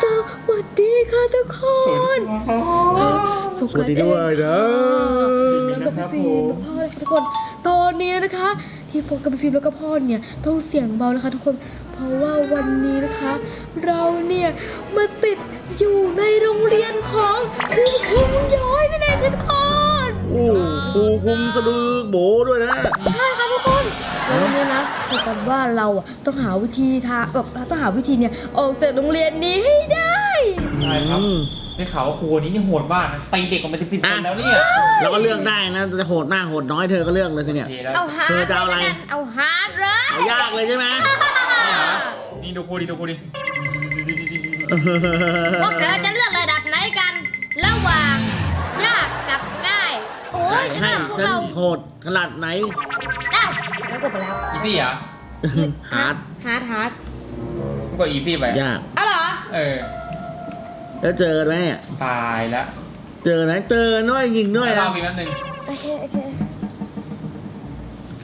สวัสดีค่ะทุกคนโฟสวัสดีด้วยนะแล้วก็พี่ฟิล์มและพ่อเลยค่ะทุกคน ตอนนี้นะคะที่โฟกับพี่ฟิล์มแล้วก็พ่อเนี่ยต้องเสียงเบานะคะทุกคน เพราะว่าวันนี้นะคะ เราเนี่ยมาติดอยู่ในโรงเรียนของครูคุงย้อยนั่นเองค่ะทุกคนโอ้ครูคุมสะดือโบด้วยนะ ใช่ค่ะทุกคนแล้ววันนี้นะบอกกันว่าเราอะต้องหาวิธีทาแบบเราต้องหาวิธีเนี่ยออกจากโรงเรียนนี้ให้ได้ ใช่ครับอืมได้ข่าวว่าครูคนนี้นี่โหดมากนะตีเด็กออกมาเป็นสิบๆคนแล้วเนี่ยแล้วก็เลือกได้นะจะโหดมากโหดน้อยเธอก็เลือกเลยสิเนี่ยโอเคแล้วเอาฮาเธร์อดจะเอาอะไรลยกันเอาฮาร์ดเลยเอายากเลยใช่ไหมนี่ดูครูดิดูครูดิ พวกเธอจะเลือกระดับไหนกัน ระหว่างยากกับง่ายโอ้ให้ยให้พวกฉันเราโหดขนาดไหนอ้าวแล้วกดไปแล้วอีซี่เหรอฮาร์ดฮาร์ดฮาร์ดมึงกดอีซี่ไปยาก เอาเหรอเออแล้วเจอกันไหมเนี่ยตายแล้วเจอนะเจอด้วยยิงด้วยเรานะ มีแป๊บนึงโอเคโอเค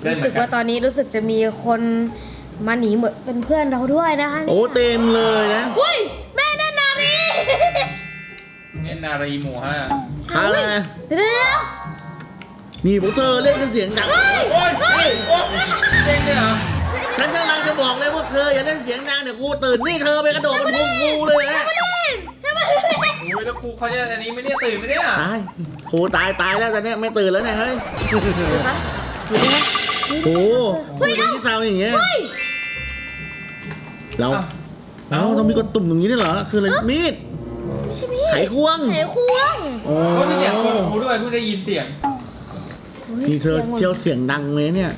เล่นรู้เหมืสึอกนกัว่านตอนนี้รู้สึกจะมีคนมาหนีเหมือนเป็นเพื่อนเราด้วยนะคะนี่ยโอ้เต็มเลยนะอุ้ยแม่นั่นนารีเล่นนารีหมู่ห้าพาแล้วนะเดี๋ยวเดี๋ยวนี่พว กเธอเล่นกันเสียงดัง โอ้ยโอ้ยโอ้ยเล่นเลยเหรอฉันกำลังจะบอกเลยพวกเธออย่าเล่นเสียงดังเดี๋ยวครูตื่นนี่เธอไปกระโดดบนพุงครูเลยนะโอ้ยแล้วครูเขาจะอันนี้ไม่เนี่ยตื่นไหมเนี่ยตายครูตายตายแล้วตอนเนี้ยไม่ตื่นแล้วเนี่ยเฮ้ยอยู่ไหมโอ้โหครูเป็นที่เศร้าอย่างเงี้ยเฮ้ยเราเอ้าต้องมีกดตุ่มตรงนี้ด้วยเหรอคืออะไรมีดไม่ใช่พี่ไขควงไขควงโอ้เขามีเสียงคนครูด้วยเพิ่งได้ยินเสียง นี่เธอเที่ยวเสียงดังเลยเนี่ย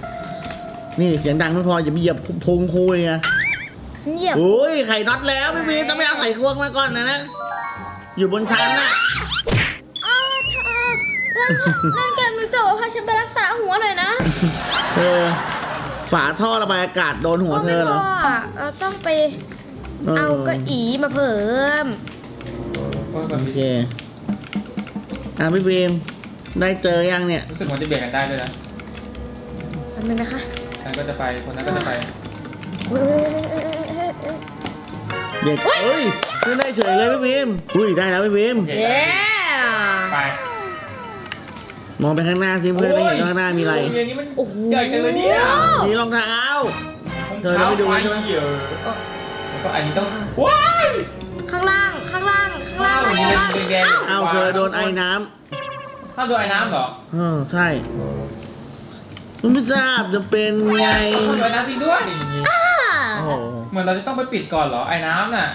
นี่เสียงดังไม่พออย่าไปเหยียบพุงครูไงฉันเหยียบโอ้ยไข่น็อตแล้วพี่พีต้องไปเอาไขควงมาก่อนนะนะอยู่บนชั้นน่ะอ้าวเธอเล่นเล่นเกมมือจบพาฉันไปรักษาหัวหน่อยนะเธอฝาท่อระบายอากาศโดนหัวเธอเหรอก็ไม่พะเราต้องไปเอาเก็อีมาเพิ่มโอ้ยโอเคอะพี่พีม ได้เจอยังเนี่ย รู้สึกมันจะเบียดกันได้ด้วยนะอันนึงนะคะคนนั้นก็จะไป คนนั้นก็จะไปเฮ้ยเฮ้ยเฮ้ยเฮ้ยเฮ้ยเด็กเอ้ยขึ้นได้เฉยเลยพี่พีมอุ้ยได้แล้วพี่พีมโอเคเย้ไปมองไปข้างหน้าสิเพื่อนได้เห็นว่าข้างหน้ามีอะไรโยนี่มันโอ้โหใหญ่จังเลยเนี่ยมีรองเท้าเธอรองจะไปดูเท้าใช่ไหมไฟเหี่ยวแล้วก็อันนี้ต้องว้ายข้างล่างข้างล่างข้างล่างข้างล่างข้างล่างมีแดงๆเอาเธอโดนไอ้น้ ห้ามโดนไอ้น้ำเหรอำเออใช่มันไม่ทราบจะเป็นไงห้ามโดนไอ้น้ำจริงด้วยอ่าโอ้โหเหมือนเราจะต้องไปปิดก่อนเหรอไอ้น้ำน่ะ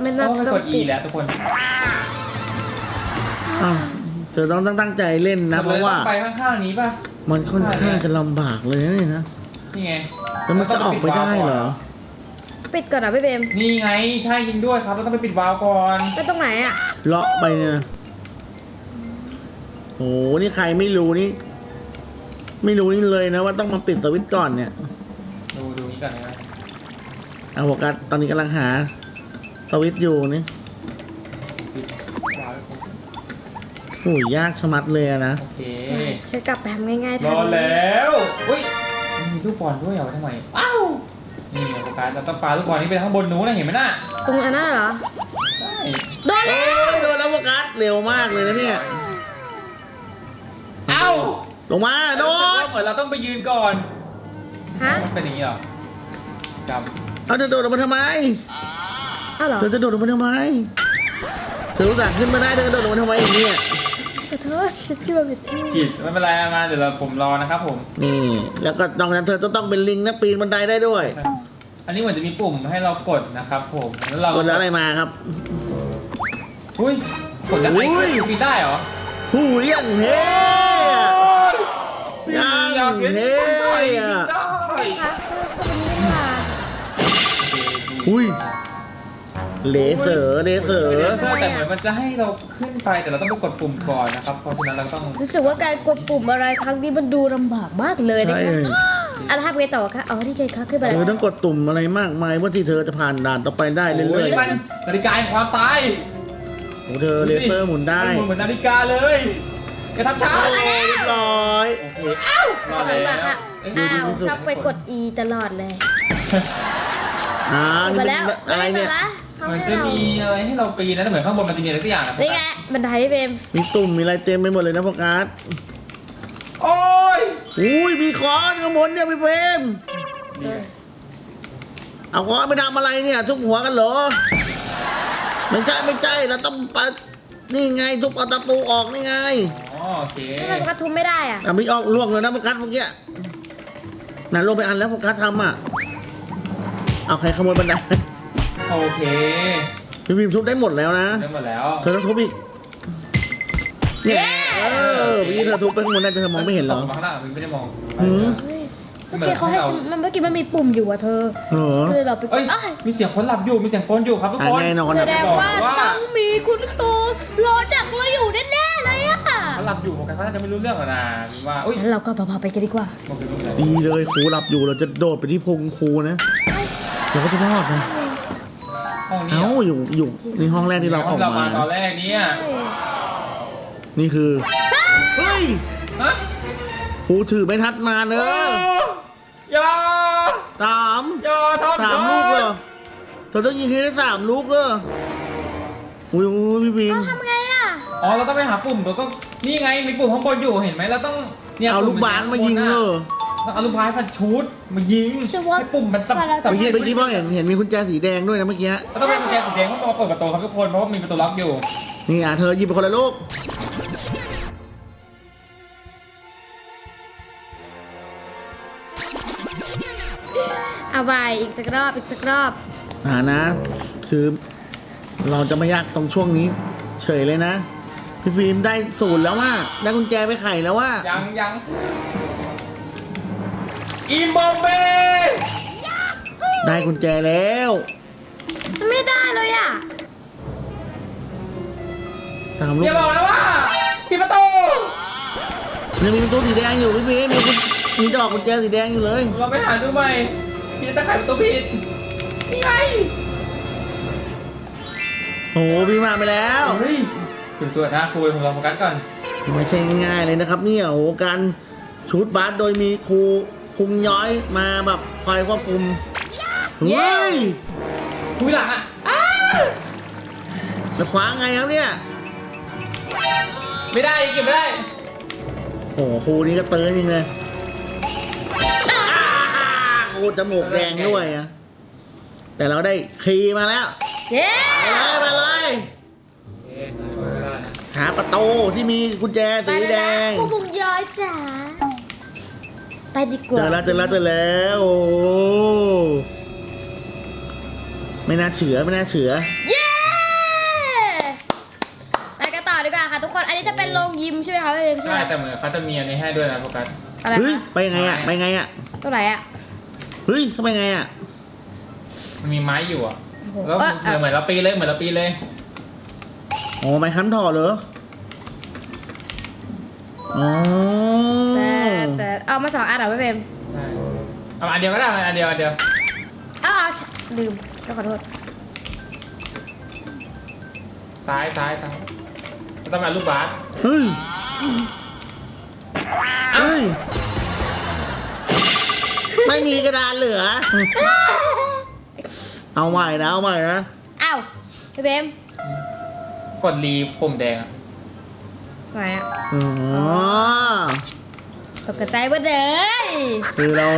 ไม่โอ้น่าไม่ต้อกงด E ปิดแล้วทุกคนอ้าวเธอต้องตั้งใจเล่นนะ เพราะว่าไปข้างๆนี้ป่ะ มันค่อนข้างจะลำบากเลยนะเนี่ยนะนี่ไงแล้วมันจะออกไปได้เหรอ ปิดก่อนนะพี่เบมนี่ไงใช่จริงด้วยครับเราต้องไปปิดวาล์วก่อน ไปตรงไหนอะ เลาะไปเนี่ยนะ โอ้โหนี่ใครไม่รู้นี่ ไม่รู้นี่เลยนะว่าต้องมาปิดสวิตช์ก่อนเนี่ย ดูดูนี้ก่อนนะเอาโฟกัสตอนนี้กำลังหาสวิตช์อยู่นี่ปิดวาล์วโอ้ยยากชะมัดเลยอะนะ โอเคฉันกลับไปทำง่ายๆรทัอแล้วอุ้ยมีลูกบอลด้วยเหรอทำไมอ้าวนี่ไงโฟกัสเราต้องปาลูกบอลนี้ไปข้างบนนู้นนะเห็นไหมน่ะตรงอันนั้นเหรอใช่โดนโอ้แล้วยโดนแล้วโฟกัสเร็วมากเลยนะเนี่ยเอ้าลงมาโดรู้สึกนว่าเหมือนเราต้องไปยืนก่อนฮะมันเป็นอย่างนี้เหรอจเอาเธอโดดออกมาทำไมอ้าวเหรอเธอจะโดดออกมาทำไมเธอรู้จักขึ้นมาได้เธอจะโดดออกมาทำไมอย่างเนี้ยขอโทษฉันที่มาผิดที่ำผิดไม่เป็นไรมาเดี๋ยวเราผมรอนะครับผม นี่แล้วก็นอกจากนั้นเธอจะต้องเป็นลิงนะปีนบันไดได้ด้วยอันนี้เหมือนจะมีปุ่มให้เรากดนะครับผมแล้วเรากดแล้วอะไรมาครับ อุ้ยกดแล้วอุ้ไอ้ยขึ้นปีได้เหรอ หูเรียงเฮ้ยังอยากเห็นเฮ้คนไทยอะบินได้คะคือคนนี้มาอุ้ยเลเซอร์เลเซอเอร์อแต่เหมือนมันจะให้เราขึ้นไปแต่เราต้องไปกดปุ่มก่อนนะครับเพราะฉะนั้นเราต้องรู้สึกว่าการกดปุ่มอะไรครั้งนี้มันดูลำบากมากเลยนะใช่คะเลยอะแล้วทำไงต่อคะอ๋อที่ไงคะขึ้นไปเธแล้วอต้องกดตุ่มอะไรมากมายว่าที่เธอจะผ่านด่านต่อไปได้เรื่โอ้อยยมันนาฬิกาแห่งความตายๆ โอ้เธอเลเซอร์หมุนได้มันเหมือนนาฬิกาเลยกระทำช้าเรียบร้อยโอเคอ้าวรอดหลัแล้งจากวค่ะเอ้ยอ้าวชอบไปกด E ตลอดเลยอ่าไปนี่แล้วเป็นอะไรเนี่ยได้ปะเขาเหมือนให้จะเรามีอะไรให้เราปีนนะแต่เหมือนข้างบนมันจะมีอะไรสักอย่างนะนี่ไงบันไดพี่เบมมีตุ่มมีอะไรเต็มไปหมดเลยนะโฟกัสโอ้ยอุ้ยมีค้อนข้างบนเนี่ยพี่เฟรมนี่ไงเอาค้อนไปทำอะไรเนี่ยทุบหัวกันเหรอ ไม่ใช่ไม่ใช่เราต้องปะนี่ไงทุบเอาตะปูออกนี่ไงอ๋อโอเคทำไมมันกระทุ้มไม่ได้อะอะไม่ออกล่วงเลยนะโฟกัสเมื่อกี้น่ะลงไปอันแล้วโฟกัสทำอะเอาใครขโมยบันไดโอเคพี่พิมพ์ทุบได้หมดแล้วนะได้หมดแล้วเธอต้องทุบอีกเนี่ยเออพี่เธอทุบไปข้างบนได้เธอมองไม่เห็นเหรอ ตกมาข้างล่างมันไม่ได้มองหืม เฮ้ย เมื่อกี้เขาให้ฉันมันเมื่อกี้มันมีปุ่มอยู่อะเธอเหรอ ก็เลยเราไปเอ้ยเอ้ยมีเสียงคนหลับอยู่มีเสียงคนอยู่ครับทุกอะคนแน่นอนแสอะดงว่าบอกว่าต้องมีคุณครูรอดักเราอยู่แน่ๆเลยอะเขาหลับอยู่โฟกัสเขาน่าจะไม่รู้เรื่องหรอกนะว่าอุ้ยงั้นเราก็พาๆไปกันดีกว่ามองไปดูเลยดีเลยครูหลับอยู่เราจะโดดไปที่พุงครูนะเราก็จะรอดนะห้องนี้เอ้าอยู่อยู่ในห้องแรกที่เราออกเรามามาตอนแรกเนี่ยนี่คือเฮ้ยฮะ ครูถือไม่ทัดมาเนโอ้อะอยาสามอย่าทำสามลูกเลยเธอต้องยิงให้ได้สามลูกเลยอุ้ยอุ้ยพี่พิมทำไงอะ อ๋อเราต้องไปหาปุ่มแล้วก็นี่ไงมีปุ่มข้างบนอยู่เห็นไหมเราต้องเนี่ยเอาลูกบาสมายิงเลยต้องเอาลูกบาสพันชุดมายิงฉันว่าให้ปุ่มมันตับว่าเราจะตับเมื่อกี้เมื่อกี้พ่อเห็นเห็นมีกุญแจสีแดงด้วยนะเมื่อกี้เราต้องไปกุญแจสีแดงเพราะเราเปิดประตูครับทุกคนเพราะว่ามีประตูล็อกอยู่นี่อะเธอหยิบไปคนละลูก เอาไปอีกสักรอบอีกสักรอบ อ่านะ คือ เราจะไม่ยากตรงช่วงนี้ เฉยเลยนะ พี่ฟิล์มได้ศูนย์แล้วว่า ได้กุญแจไปไขแล้วว่า ยังยังอิมบอมเบ้ได้กุญแจแล้วมันไม่ได้เลยอะสามลูอกย่าบอกนะว่าปิดประตูยังมีประตูสีแดงอยู่พี่ฟิล์มมีกุญมีดอกกุญแจสีแดงอยู่เลย เราไปหาดูใหม่ พี่ตะไคร่ประตูผิดนี่ไงโอ้โหพี่มาไปแล้วเฮ้ยถึงตัวนะครูของเราโฟกัสก่อนไม่ใช่ง่ายๆเลยนะครับเนี่ยโอ้โหการชูดบาสโดยมีครูคุมย้อยมาแบบคอยควบคุมเฮ้ยคุยหลังอะอ้าแล้วขวางไงครับเนี่ย ไม่ได้เก็บไม่ได้ โอ้โหครูนี่ก็เตือนจริงเลยอ้า ครูจมูกแดงด้วยอะแต่เราได้คีย์มาแล้วเย้ไปเลยไปเลยเอ๊ะไม่ได้นะหาประตูที่มีกุญแจไปสีเลยแดนะงครูบุงย้อยจ๋า ไปดีกเจว่าอแล้วเจอแล้วเจอแล้วโอ้โหไม่น่าเฉือไม่น่าเฉือเย้ไปกันต่อดีกว่าค่ะทุกคน อันนี้จะเป็นโรงยิมใช่ไหมคะพี่เบมใช่แต่เหมือนเขาจะมีอันนี้ให้ด้วยนะโฟกัสอะไรเฮ้ยคะไปยังไงอะไปยังไงอะตรงไหนอะ เฮ้ยเข้าไปยังไงอะ มันมีไม้อยู่อะโอ้โหแล้วเอ้ยเหมือนเราปีนเลยเหมือนเราปีนเลยอ๋อไม้ค้ำถ่อเหรอ อ๋อแต่แต่เอามาสองอันเหรอพี่เบมใช่เอาอันเดียวก็ได้เอาอันเดียวอันเดียวเอาเอาลืมก็ขอโทษซ้ายซ้ายซ้ายแล้วต้องมาลูกบาสเฮ้ย เฮ้ย ไม่มีกระดานเหลือ เอาใหม่นะเอาใหม่นะเอ้าพี่เบมกดรีปุ่มแดงอะไหนอะอ๋อ ตกใจหมดเลยคือเรา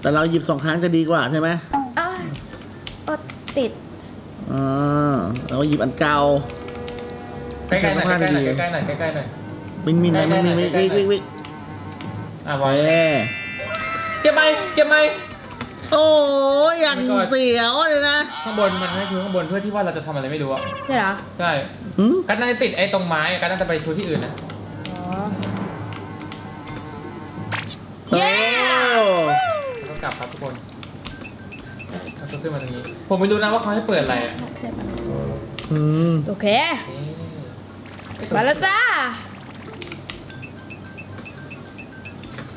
แต่เราหยิบสองครั้งจะดีกว่าใช่ไหมอ้าวอดติด อ่าเราหยิบอันเก่า ใกล้ๆหน่อยใกล้ใกล้ๆหน่อยๆดีใกล้ๆหน่อยใกล้ๆหน่อย มินมินไปมินมินวิกวิกวิกวิกอะไปไว้ เก็บไหมเก็บไหมโอ้ยอย่างเสียวเลยนะข้างบนมันให้ชูข้างบนเพื่อที่ว่าเราจะทำอะไรไม่รู้อะใช่เหรอ ใช่หืมกันน่าจะติดไอ้ตรงไม้อะกันน่าจะไปชูที่อื่นนะอ๋อโอ้ต้องกลับครับทุกคนเราต้องขึ้นมาตรงนี้ ผมไม่รู้นะว่าเขาให้เปิดอะไรอะใช่ปะอืมโอเค เอ๊ะเอ๊ะมาแล้วจ้า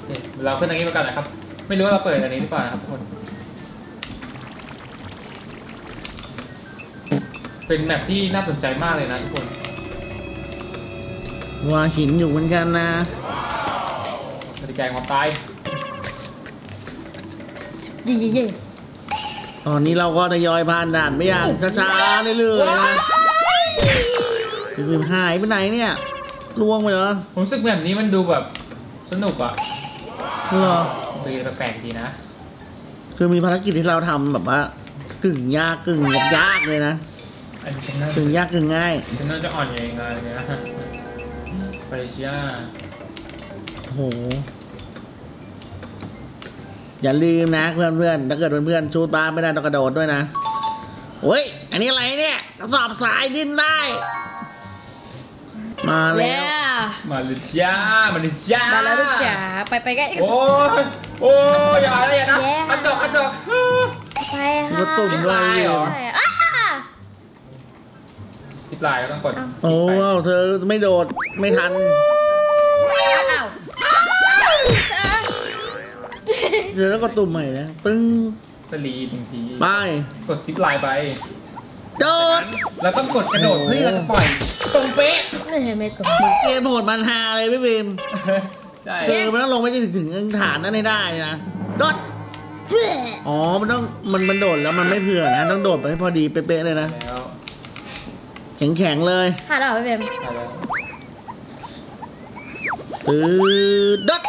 เนี่ยเราขึ้นตรงนี้มากันนะครับ ไม่รู้ว่าเราเปิดอันนี้หรือเปล่านะครับทุกคน เป็นแมปที่น่าสนใจมากเลยนะทุกคนว่าหินอยู่เหมือนกันนะนาฬิกาความตายเย่เย่เย่ตอนนี้เราก็ทยอยผ่านด่านไปอย่างช้าๆเรื่อยๆนะพี่พิมหายไปไหนเนี่ยล่วงไปเหรอผมรู้สึกแบบนี้มันดูแบบสนุกอะเหรอ ดูแปลกๆดีนะ คือมีภารกิจที่เราทำแบบว่า กึ่งยากกึ่งยากเลยนะอันนี้ฉันน่ากึ่งยากกึ่งง่ายฉันน่าจะอ่อนเองงานเนี้ยปริชยาโอ้โห อย่าลืมนะเพื่อนๆถ้าเกิดเพื่อนๆชูดบ้านไม่ได้ต้องกระโดดด้วยนะโอ้ย อันนี้อะไรเนี่ยกระสอบสายดิ้นได้ มาแล้แล้ววมาลิชยามาลิชยามาแล้วลูกจ๋าไปไปกันโอ้ยโอ้ยอย่าอะไรอย่านะแย่อันดอกอันดอก ไปค่ะรถตุ่มด้วยเหรอใช่อ้าทิปลายก็ต้องกดโอ้เธอไม่โดดไม่ทัน อ้าวเธอแล้วก็ตุ่มใหม่นะตึ้งสลีหนึ่งทีไป กดซิปไลน์ไป โดดแล้วต้องกดกระโดดเพื่อที่เราจะปล่อยตรงเป๊ะนี่ไม่ตรงเกมโหดมันฮาเลยพี่บีมใช่เธอมันต้องลงไปถึงถึงฐานนั้นให้ได้นะโดดอ๋อ มันต้องมันมันโดดแล้วมันไม่เผื่อนะต้องโดดไปให้พอดีเป๊ะๆเลยนะแล้วแข็งแข็งๆเลยหาเราไม่เป็นไปแล้วตืดดด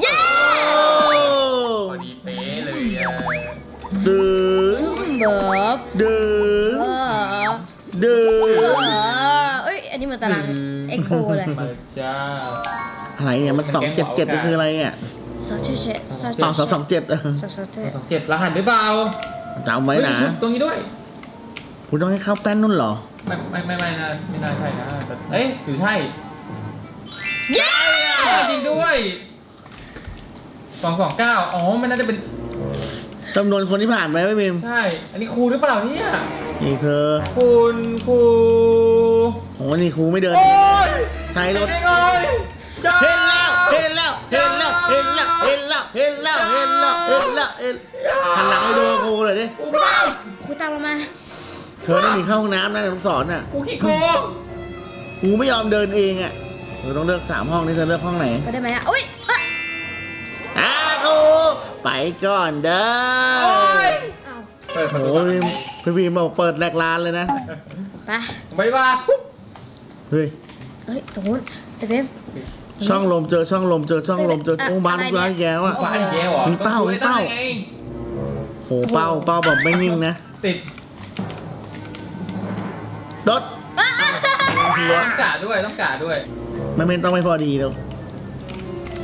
เย้พอดีเป๊ะเลยอะดืดเบิร์ฟดืดเออ ดืเอดอเอ้ย อันนี้เหมือนตารางเอ็กโคเลยมาจ้า อะไรเนี่ยมันสองเจ็ดเจ็ดนี่คืออะไรอะซอสเจ็ดซอสต่อสองสองเจ็ดซอสเจ็ดสองเจ็ดรหัสหรือเปล่าจำไว้เฮ้ยนะมีชุดตรงนี้ด้วย คุณต้องให้เข้าแป้นนุ่นเหรอ ไม่ไม่ไม่ไม่น่าไม่น่าใช่นะแต่เอ๊ะหรือใช่เย้ใช่จริงด้วยสองสองเก้าอ๋อมันน่าจะเป็นจำนวนคนที่ผ่านไปไม่มีใช่ อันนี้ครูหรือเปล่าเนี่ย นี่เธอ คุณครูโอ้นี่ครูไม่เดิน โอ้ยใช้รถ เป็นไงจ้าเห็นแล้วเห็นแล้วเห็นแล้วเห็นแล้วเห็นแล้วเห็นแล้วเห็นแล้วเห็นแล้วเห็นหันหลังไปดูครูเลยดิครูไม่ได้ครูตามเรามาเธอต้องมีเข้าห้องน้ำนะต้องสอนน่ะครูขี้โกงครูไม่ยอมเดินเองอะเธอต้องเลือกสามห้องนี่เธอเลือกห้องไหนก็ได้ไหมอะอุ้ยเอ้ยอ้าวครูไปก่อนเด้อโอ้ยอ้าว เปิดประโอ้ตูยพี่พีบอกเปิดแรกร้านเลยนะ ไปไปดีกว่าปุ๊บเฮ้ย เอ้ยตรงนู้นไอ้เฟมช่องลมเจอช่องลมเจอช่องลมเจออะโอ้บ้านอะไรลูกร้านเนี่ยแย่ว่ะ บ้านแย่เหรอมีเป้ามีเป้าต้องดูได้ไงโหเป้าเป้าแบบไม่นิ่งนะติดรถหัวต้องกาด้วยต้องกาด้วยไม่เป็นต้องไม่พอดีแล้ว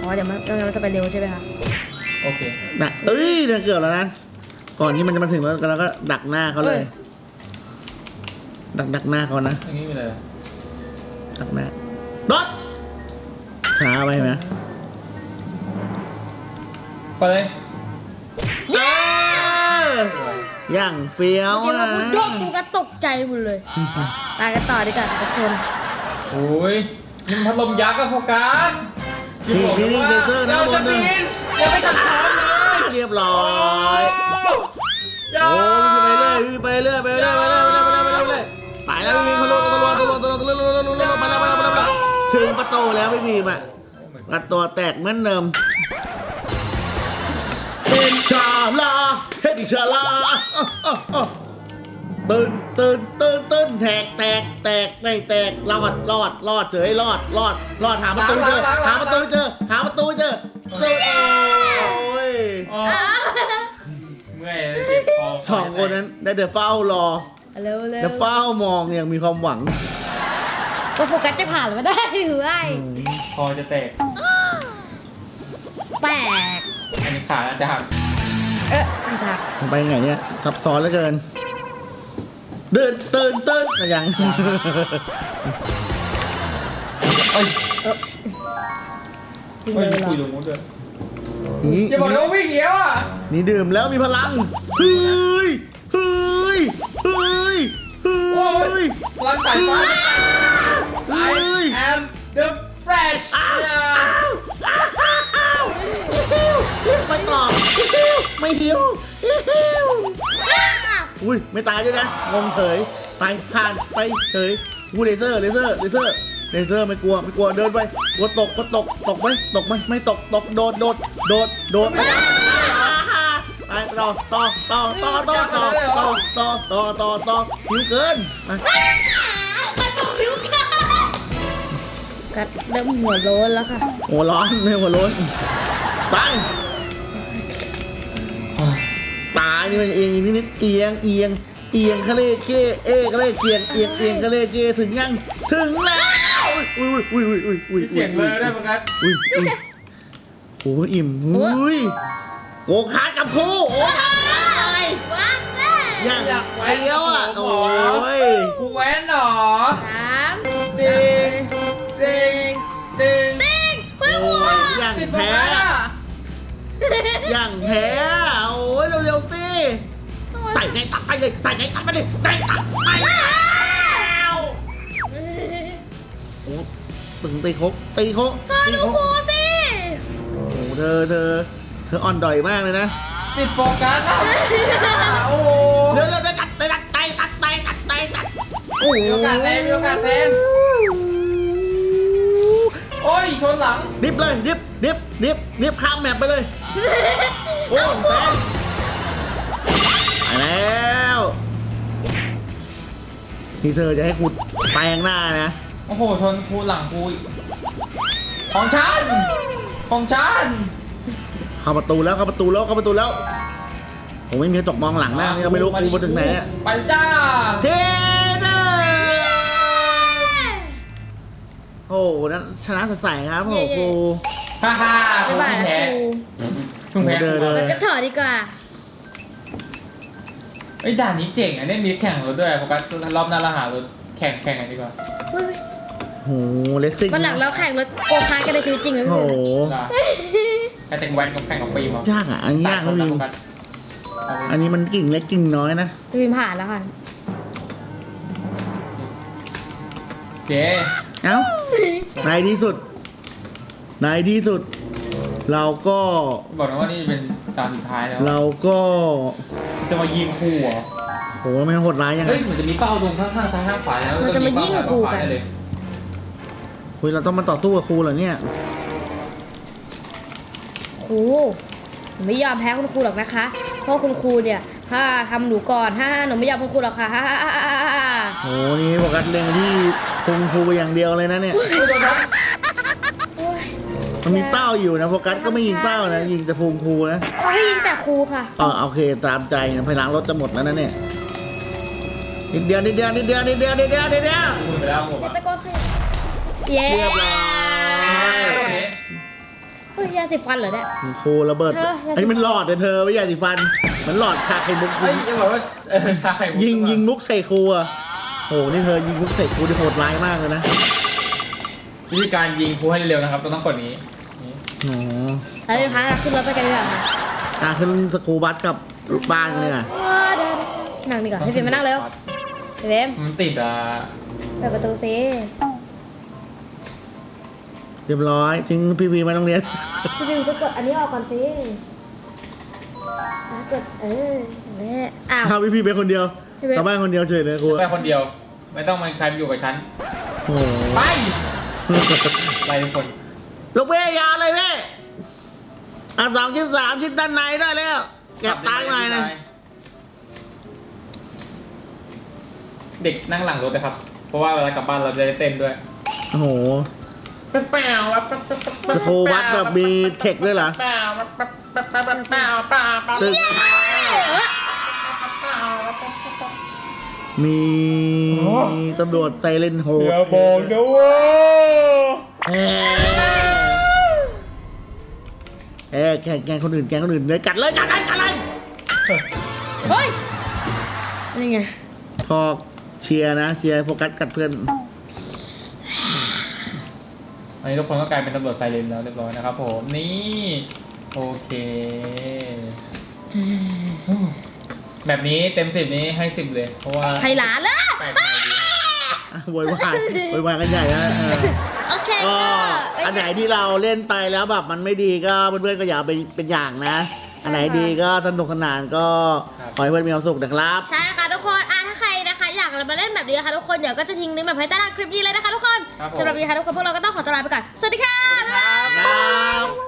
อ๋อเดี๋ยวมันเดี๋ยวมันจะไปเร็วใช่ไหมคะโอเค นะเอ้ยเดี๋ยวเกือบแล้วนะ ก่อนที่มันจะมาถึงแล้วเราก็ดักหน้าเขาเลย ดักดักหน้าเขานะอย่างนี้มีเลยดักหน้ารถช้าไปไหมไปเลยเย้ย่างเฟี้ยวเดี๋ยวนะเราพูดโดดตัวก็ตกใจหมดเลยไปกันต่อดีกว่าทุกคนโอ้ยนี่มันพัดลมยักษ์อะโฟกัสนี่นี่นี่เลเซอร์นะเราบจะนหนึ่บิงนยังไม่ทันพร้อมเลย เรียบร้อย อย่าโอ้ยวิ่งไปเรื่อยวิ่งไปเรื่อยไปเรื่อยไปเรื่อยไปเรื่อยไปเรื่อยไปเรื่อยไปแล้ววิ่งทะลุทะลุทะลุทะลุทะลุทะลุทะลุไปแล้วไปแล้วไปแล้วถึงประตูแล้วไม่มีมอะประตูแตกเหมือนเดิมเอ็นชาลาเฮดิชาลาตื่นตื่นตื่นตื่นแตกแตกแตกไม่แตกรอดรอดรอดเฉยรอดรอดรอดหาประตูเจอหาประตูเจอหาประตูเจอเจอโอ้ย มื่อยเลยเจ็บคอสองคนนั้นได้แต่เฝ้ารอเร็วเร็วและเฝ้ามองอย่างมีความหวังว่าโฟกัสจะผ่านมาได้หรือไม่คอจะแตก แตกอันนี้ขาน่าจะหักเอ๊ะไม่ทักไปไงเนี่ยซับซ้อนเหลือเกินเดินเตินเตินอะไรอย่าง เอ้ยจริงเฮ้เลยยเหรอคุยลงมุดเลย นี่อย่าบอกนะว่าวิ่งเหี้ยวอะนี่ดื่มแล้วมีพลังเฮ้ยเฮ้ยเฮ้ยเฮ้โอ้ยยพลังสายฟ้าเฮ้ย I am the fresh ไม่ตอบไม่หิวอุ้ย ไม่ตายด้วยนะ งงเฉยไปผ่านไปเฉยกูเลเซอร์ เลเซอร์ เลเซอร์ เลเซอร์ไม่กลัวไม่กลัวเดินไปกลัวตกก็ตกตกไหมตกไหมไม่ตกตกโดดโดดโดดโดดไม่ได้ไปต่อต่อต่อต่อต่อต่อต่อต่อต่อต่อต่อหิวเกินมากัดเริ่มหัวโล้นแล้วค่ะหัวร้อนไม่หัวร้อนไปตายนี่มันเอียงนิดนิดเอียงเอียงเอียงคะเลเกเอกะเลเกียงเอียงเอียงคะเลเกถึงยังถึงแล้ว อุ้ยอุ้ยอุ้ยอุ้ยอุ้ยมีเสียงเลยด้วยโฟกัสอุ้ยอุ้ยโอ้อิ่มอุ้ยโกคาร์ทกับครูโอ้ยว้าวอย่างเฟี้ยวอะโอ้ยกูแว้นเหรอสามจริงจริงจริงโอ้ยอย่างติดโฟแพ้กัสอะอย่างแพ้โอ้ยเร็วๆสิใส่ในตัดไปเลยใส่ในตัดไปเลยในตัดไป ตึงตีโคกตีโคกตีโคกครูสิโอ้เธอเธอเธออ่อนดอยมากเลยนะติดโฟกัสอะโอ้โหเร็วๆไปตัดไปตัดไปตัดไปตัดไปตัดโอ้มีโอกาสแทนมีโอกาสแทนโอ้ยชนหลังดิบเลยดิบดิบดิบดิบข้ามแมปไปเลยโอ้แฟนไปแล้วนี่เธอจะให้กูแปลงหน้านะ โอ้โห ชนกูหลังกูอีกของฉัน ของฉัน เข้าประตูแล้วเข้าประตูแล้วเข้าประตูแล้วผมไม่มีกระจกมองหลังนะนี่เราไม่รู้กูมาถึงไหนอะไปจ้าเทเดอร์โอ้โหนั้นชนะสดใสครับโอ้โหครู ฮ่าฮ่าบ๊ายบายแพ้ครูเพิ่งแพ้เดินเดิมันก็ถอดดีกว่า ไอ้ยด่านนี้เจ๋งอะเนี่ยมีแข่งรถด้วยโฟกัสรอบหน้าเราหารถแข่งแข่งกันดีกว่าโอ้ โหเลสซิ่งวันหลังเราแข่งรถโกคาร์ทกันในชีวิตจริงเลยโอ้โหได้แข่งแวนกับแข่งกับปีมเอายากอะ อันนี้ยากตันะดวิรวถะโฟกัสอันนี้มันกิ่งเล็กกิ่งน้อยนะ พี่พิมผ่านแล้วค่ะโอเคเอ้า ในที่สุด ในที่สุด เราก็ บอกนะว่านี่เป็นตอนสุดท้ายแล้ว เราก็จะมายิงคู่เหรอ โหไม่โหดร้ายยังไง เฮ้ยเหมือนจะมีเป้าตรงข้างข้างซ้ายข้างขวาแล้วมันจะมายิงเป้คู่ทากันซ้ายได้เลย เฮ้ยเราต้องมาต่อสู้กับครูเหรอเนี่ย ครูหนูไม่ยอมแพ้คุณครูหรอกนะคะ เพราะคุณครูเนี่ยถ้าทำหนูก่อนฮ่าหนูไม่ยอมคุณครูหรอกค่ะฮ่าฮ่าฮ่าฮ่าฮ่าโหนี่โฟกัสเล็งที่คุงครูอย่างเดียวเลยนะเนี่ย โอ้ยมันมีเป้าอยู่นะโฟกัสก็ไม่ยิงเป้านะยิงแต่พุงครูนะเขาให้ยิงแต่ครูค่ะอ๋อโอเคตามใจนะพลังรถจะหมดแล้วนะเนี่ยนิดเดียวนิดเดียวนิดเดียวนิดเดียวนิดเดียวนิดเดียวยิงไปแล้วผมอะตะโกนคือ เย้เรียบร้อยเฮ้ยยาสีฟันเหรอเนี่ยครูระเบิด เธออันนี้มันหลอดเลยเธอไม่ใหญ่สิฟันเหมันหลอดชาไข่มุกเฮ้ยยิงจะบอกว่าเออชาไข่มุกยิงยิงมุกใส่ครูอะโหนี่เธอยิงมุกใส่ครูที่โหดร้ายมากเลยนะวิธีการยิงคู่ให้เร็วนะครับเราต้องกดนี้นี่โอ้โหแล้วเป็นพักขึ้นรถไปกันดีกว่าค่ะอะขึ้นสกูบัสกับลูกบ้านกันเลยอะนั่งดีกว่าให้เฟรมมานั่งเร็วเฟรมมันติดอะเปิดประตูซิ เรียบร้อย ทิ้งพี่พีมาโรงเรียน พี่บิวจะกดอันนี้ออกก่อนสิแล้วกดเออแม่อ้าวถ้าพี่พีไปคนเดียวพี่เบสกลับบ้านคนเดียวเฉยเลยครูไปคนเดียว ไม่ต้องมาใครมาอยู่กับฉัน โอ้โหไปไปทุกคน ลูกเบ้ยาวเลยแม่อะสองชิ้นสามชิ้นด้านในได้แล้วเก็บตังค์หน่อยนะเด็กนั่งหลังรถนะครับ เพราะว่าเวลากลับบ้านเราจะได้เต้นด้วย โอ้โห แป๊บแป๊วแป๊บแป๊บแป๊บแป๊บสกูบัสแบบมีเทคด้วยเหรอแป๊วแป๊บแป๊บแป๊บแป๊บแป๊วแป๊วแป๊บตึกมีตำรวจไซเรนโหดอย่าบอกนะว่าเอ้แกงแกงคนอื่นแกงคนอื่นเลยกัดเลยกัดเลยกัดเลยเฮ้ยนี่ไงพอเชียร์นะเชียร์โฟกัสกัดเพื่อน อันนี้ทุกคนก็กลายเป็นตำรวจไซเรนแล้วเรียบร้อยนะครับผมนี่โอเค แบบนี้เต็มสิบนี้ให้สิบเลย เพราะว่าไทยหลานเลยแปลกใหม่ดีอะโวยวายโวยวายกันใหญ่นะเออโอเคก็ก็อันไหนที่เราเล่นไปแล้วแบบมันไม่ดีก็เพื่อนๆก็อย่าเอาไปเป็นอย่างนะ อันไหนดีก็สนุกสนานก็ขอให้เพื่อนมีความสุขนะครับ ใช่ค่ะ มาเล่นแบบนี้นะคะทุกคนเดี๋ยวก็จะทิ้งลิงก์แบบให้ใต้ล่างคลิปนี้เลยนะคะทุกคนครับผม สำหรับวันนี้ค่ะทุกคนพวกเราก็ต้องขอตัวลาไปก่อนสวัสดีค่ะบ๊ายบาย ครับ